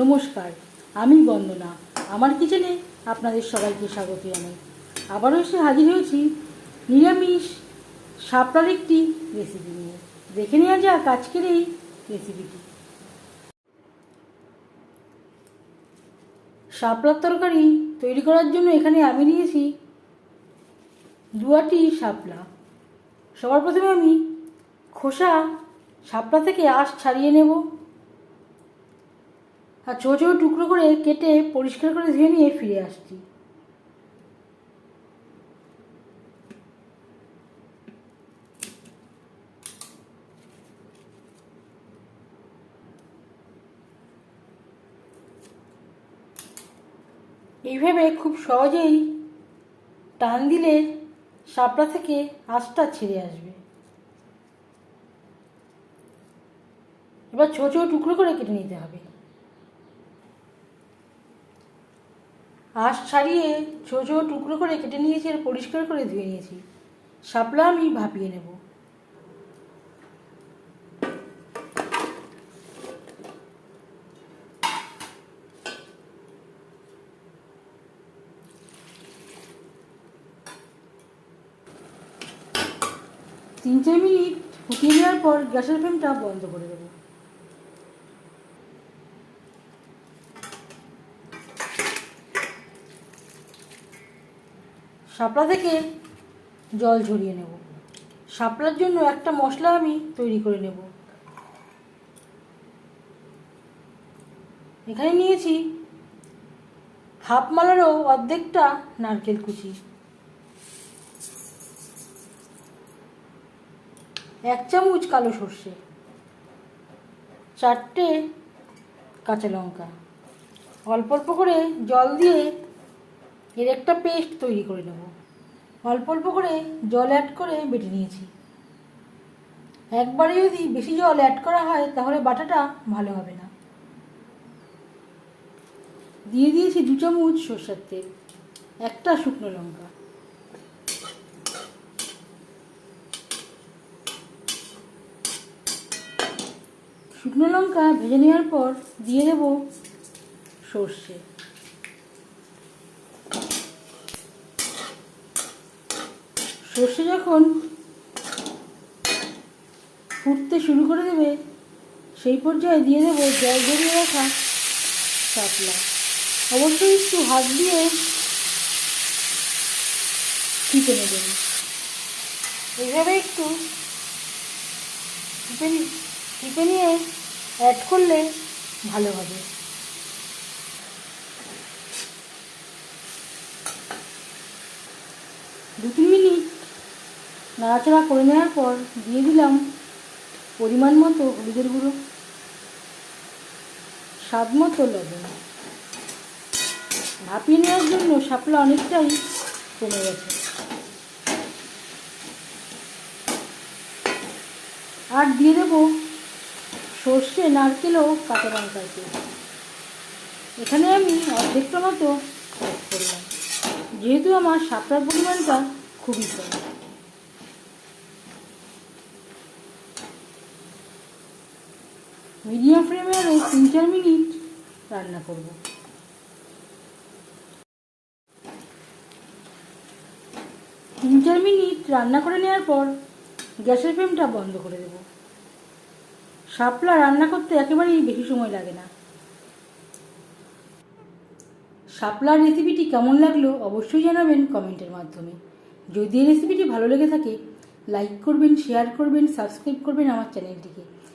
নমস্কার, আমি বন্দনা। আমার কিচেনে আপনাদের সবাইকে স্বাগত জানাই। আবারও এসে হাজির হয়েছি নিরামিষ শাপলার একটি রেসিপি নিয়ে। দেখে নেওয়া যাক আজকের এই রেসিপিটি শাপলার তরকারি তৈরি করার জন্য এখানে আমি নিয়েছি দুয়াটি শাপলা সবার প্রথমে আমি খোসা শাপলা থেকে আঁশ ছাড়িয়ে নেব। আর ছোটো ছোটো টুকরো করে কেটে পরিষ্কার করে ধুয়ে নিয়ে ফিরে আসছি। এইভাবে খুব সহজেই টান দিলে শাপলা থেকে আঁশটা ছিঁড়ে আসবে। এবার ছোটো ছোটো টুকরো করে কেটে নিতে হবে। আঁশ ছাড়িয়ে ছোটো ছোটো টুকরো করে কেটে নিয়েছি আর পরিষ্কার করে ধুয়ে নিয়েছি। শাপলা আমি ভাপিয়ে নেব। তিন চার মিনিট ফুটিয়ে নেওয়ার পর গ্যাসের ফ্লেমটা বন্ধ করে দেবো। শাপলা থেকে জল ঝরিয়ে নেব। শাপলার জন্য একটা মশলা আমি তৈরি করে নেব। এখানে নিয়েছি হাফ মালারও অর্ধেকটা নারকেল কুচি। এক চামচ কালো সর্ষে। চারটে কাঁচা লঙ্কা। অল্প অল্প করে জল দিয়ে এর একটা পেস্ট তৈরি করে নেব। অল্প অল্প করে জল অ্যাড করে বেটে নিয়েছি। একবারে যদি বেশি জল অ্যাড করা হয়, তাহলে বাটাটা ভালো হবে না। দিয়ে দিয়েছি দু চামচ সর্ষের তেল, একটা শুকনো লঙ্কা। শুকনো লঙ্কা ভেজে নেওয়ার পর দিয়ে দেব সর্ষে। সর্ষে যখন ফুটতে শুরু করে দেবে, সেই পর্যায়ে দিয়ে দেবো জল জড়িয়ে রাখা শাপলা। অবশ্যই একটু হাত দিয়ে টিপে নেবেন এইভাবে একটু টিপে নিয়ে অ্যাড করলে ভালো হবে। দু তিন মিনিট নাড়াচাড়া করে নেওয়ার পর দিয়ে দিলাম পরিমাণ মতো হলুদের গুঁড়ো, স্বাদ মতো লবণ। ভাপিয়ে নেওয়ার জন্য শাপলা অনেকটাই কমে গেছে। আর দিয়ে দেবো সর্ষে, নারকেল ও কাঁচা পেস্ট এখানে আমি অর্ধেকটা মতো করলাম। যেহেতু আমার শাপলার পরিমাণটা খুবই কম। মিডিয়াম ফ্লেমে আরও তিন চার মিনিট রান্না করব। তিন চার মিনিট রান্না করে নেওয়ার পর গ্যাসের ফ্লেমটা বন্ধ করে দেব। শাপলা রান্না করতে একেবারেই বেশি সময় লাগে না। শাপলার রেসিপিটি কেমন লাগল অবশ্যই জানাবেন কমেন্টের মাধ্যমে। যদি এই রেসিপিটি ভালো লেগে থাকে লাইক করবেন শেয়ার করবেন সাবস্ক্রাইব করবেন আমার চ্যানেলটিকে